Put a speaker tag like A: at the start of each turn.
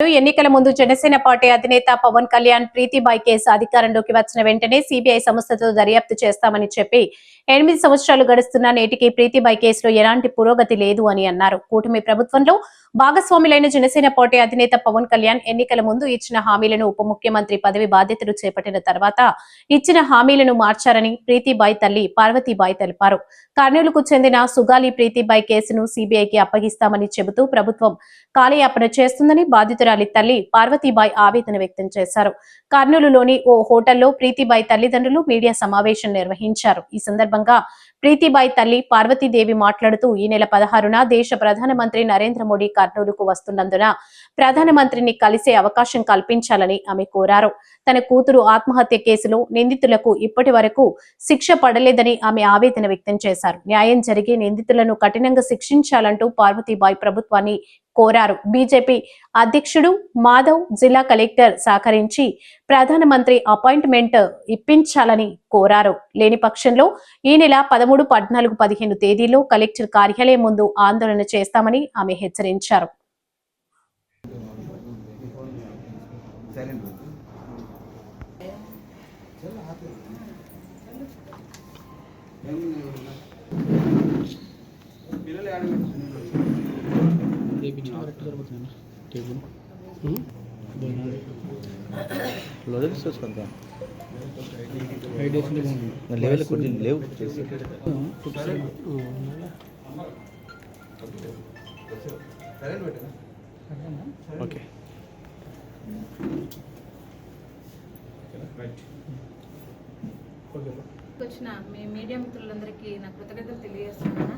A: ఎన్నికల ముందు జనసేన పార్టీ అధినేత పవన్ కళ్యాణ్ ప్రీతిబాయ్ కేసు అధికారంలోకి వచ్చిన వెంటనే సిబిఐ సంస్థతో దర్యాప్తు చేస్తామని చెప్పి ఎనిమిది సంవత్సరాలు గడుస్తున్న నేటికి ప్రీతిబాయ్ కేసులో ఎలాంటి పురోగతి లేదు అని అన్నారు. కూటమి ప్రభుత్వంలో భాగస్వాములైన జనసేన పార్టీ అధినేత పవన్ కళ్యాణ్ ఎన్నికల ముందు ఇచ్చిన హామీలను ఉప ముఖ్యమంత్రి పదవి బాధ్యతలు చేపట్టిన తర్వాత ఇచ్చిన హామీలను మార్చారని ప్రీతిబాయ్ తల్లి పార్వతీబాయ్ తెలిపారు. కర్నూలుకు చెందిన సుగాలి ప్రీతిబాయ్ కేసును సిబిఐకి అప్పగిస్తామని చెబుతూ ప్రభుత్వం కాలయాపన చేస్తుందని బాధితురాలి తల్లి పార్వతీబాయ్ ఆవేదన వ్యక్తం చేశారు. కర్నూలులోని ఓ హోటల్లో ప్రీతిబాయ్ తల్లిదండ్రులు మీడియా సమావేశం నిర్వహించారు. ఈ సందర్భంగా ప్రీతిబాయ్ తల్లి పార్వతీదేవి మాట్లాడుతూ ఈ నెల పదహారున దేశ ప్రధానమంత్రి నరేంద్ర మోడీ కర్నూలుకు వస్తున్నందున ప్రధానమంత్రిని కలిసే అవకాశం కల్పించాలని ఆమె కోరారు. తన కూతురు ఆత్మహత్య కేసులో నిందితులకు ఇప్పటి వరకు శిక్ష పడలేదని ఆమె ఆవేదన వ్యక్తం చేశారు. న్యాయం జరిగి నిందితులను కఠినంగా శిక్షించాలంటూ పార్వతీబాయ్ ప్రభుత్వాన్ని కోరారు. బీజేపీ అధ్యక్షుడు మాధవ్ జిల్లా కలెక్టర్ సహకరించి ప్రధానమంత్రి అపాయింట్మెంట్ ఇప్పించాలని కోరారు. లేని పక్షంలో ఈ నెల పదమూడు పద్నాలుగు పదిహేను తేదీలో కలెక్టర్ కార్యాలయం ముందు ఆందోళన చేస్తామని ఆమె హెచ్చరించారు.
B: పిల్లలు
C: టేబుల్.
D: లెవెల్ లేవు ఓకే.
E: వచ్చిన మీ మీడియా మిత్రులందరికీ నా కృతజ్ఞతలు తెలియజేస్తున్నాను.